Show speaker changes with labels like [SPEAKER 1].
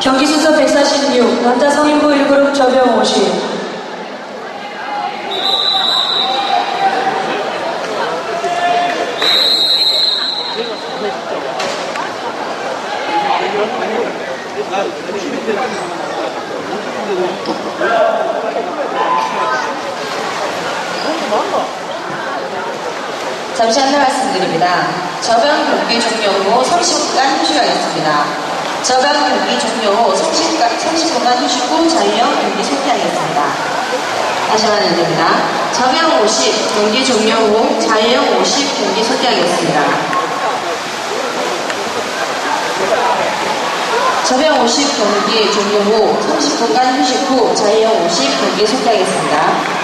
[SPEAKER 1] 경기 순서 146 남자 성인부 1그룹 저병 50
[SPEAKER 2] 잠시 안내 말씀드립니다. 저변 경기 종료 후 30분간 휴식하겠습니다. 저변 경기 종료 후 30분, 30분간 휴식 후 자유형 경기 소개하겠습니다. 다시 한번 알려드립니다. 저변 50 경기 종료 후 자유형 50 경기 소개하겠습니다. 저변 50 경기 종료 후 30분간 휴식 후 자유형 50 경기 소개하겠습니다.